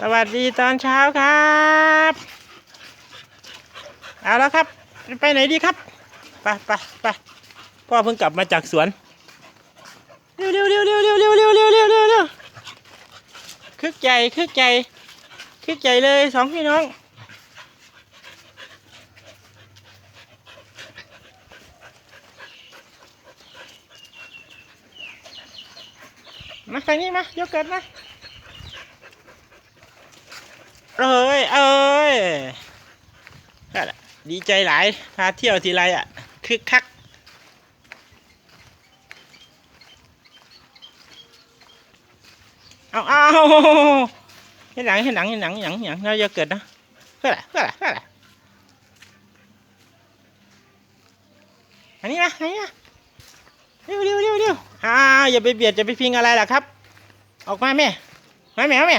สวัสดีตอนเช้าครับ เอาแล้วครับ ไปไหนดีครับ ไปไปไปพ่อเพิ่งกลับมาจากสวน เร็วเร็วเร็วเร็วเร็วเร็วเร็วเร็วเร็วเร็วเร็วคึกใจคึกใจคึกใจเลยสองพี่น้อง มาทางนี้มายกเกิดมา เอ้ยเอ้ยดีใจหลาย พาเที่ยวทีไรอะ คึกคัก เอาเอาให้หลังให้หนังให้หลังให้หลังให้หลังเราจะเกิดนะก็แล้อะไรเพื่ออะไรเพื่ะอันนี้นะอันนี้เร็วเร็วเร็วเร็วอ้าอย่าไปเบียดอย่าไปพิงอะไรล่ะครับ ออกมาแม่มาแม่แม่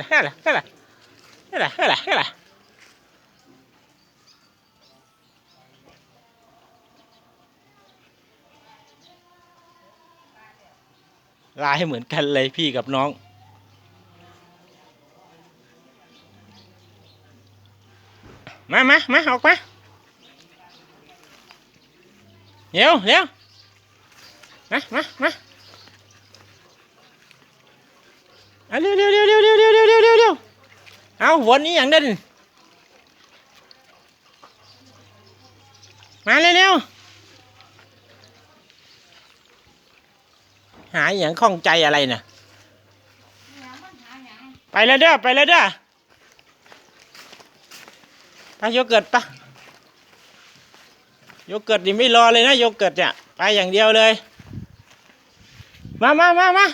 นั่นนั่นนั่นนั่นนั่นนั่นลายเหมือนกันเลยพี่กับน้อง มามามาออกมาเร็วเร็วมามามาเร็วเร็วเร็วเร็วเร็ว เอาวนนี้อย่างเด่นมาเร็วเร็วหาอย่างข้องใจอะไรน่ะไปแล้วเด้อไปแล้วเด้อไปโยเกิร์ตปะโยเกิร์ตนี่ไม่รอเลยนะโยเกิร์ตเนี่ยไปอย่างเดียวเลย มามามามา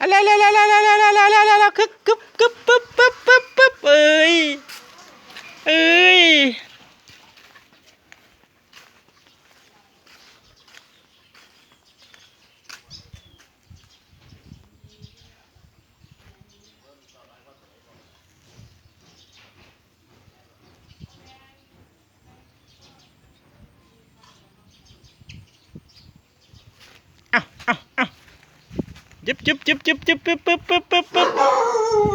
อะไรอะไรอะไรอะไรอะไรอะไรอะไรอะไรคึกกึบกึบปึ๊บปึ๊บปึ๊บปึ๊บเอ้ยเอ้ยเอาเอาเอา ยึบยึบยึบยึบยึบปึ๊บปึ๊บปึ๊บปึ๊บปึ๊บ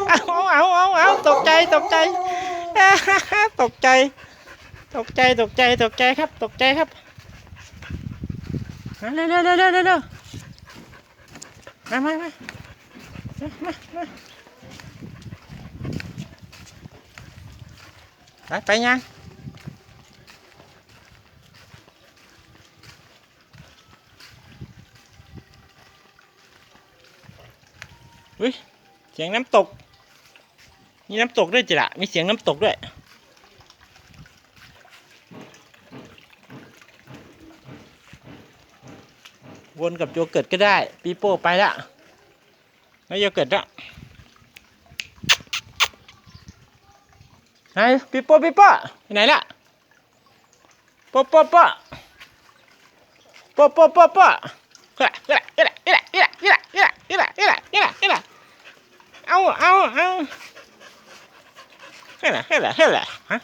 เอาเอาเอาเอาตกใจตกใจตกใจตกใจตกใจตกใจครับตกใจครับมาเร็วเร็วเร็วเร็วเร็วเร็วมามามามามามาไปไปยัง อุ้ยเสียงน้ำตก มีน้ำตกด้วยจิละมีเสียงน้ำตกด้วย วนกับโยเกิร์ตก็ได้ ปีโป้ไปละแล้วโยเกิร์ตละไหนปีโป้ปีโป้ไหนละโป้โป้โป้โป้โป้โป้โป้เฮ้ยเฮ้ยเฮ้ยเฮ้ยเฮ้ยเฮ้ยเฮ้ยเฮ้ยเฮ้ยเฮ้ยเฮ้ยเฮ้ยเอาเอาเอาเฮ้ยเฮ้ยเฮ้ยฮะเอ้ยอะลุกขึ้นลุก au, au, au. Hela, hela, hela. Hả?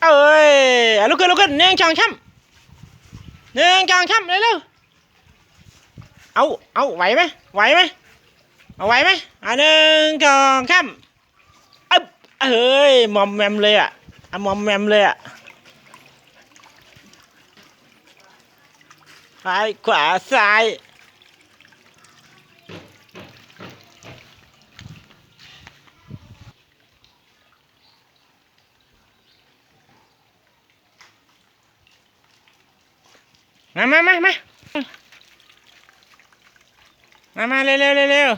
ơi à, lúc kia lúc kia nương chàng chăm nương chàng chăm đấy đâu ấu ấu vậy mấy vậy mấy เอาไหวไหมอะหนึ่งสองช้ำอึ๊บเอ้ยมอมแมมเลยอะอะมอมแมมเลยอะซ้ายขวาซ้ายมามามามามามาเร็วเร็วเร็วเร็ว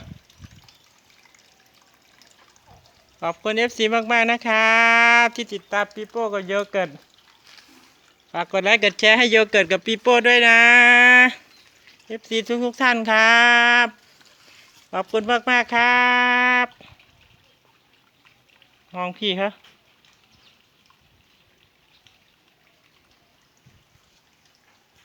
ขอบคุณ FC มาก ๆ นะครับ ที่ติดตามปีโป้กับโยเกิร์ตฝากกดไลค์กดแชร์ให้โยเกิร์ตกับปีโป้ด้วยนะ FC ทุกทุกท่านครับ ขอบคุณมาก ๆ ครับ มองพี่ครับ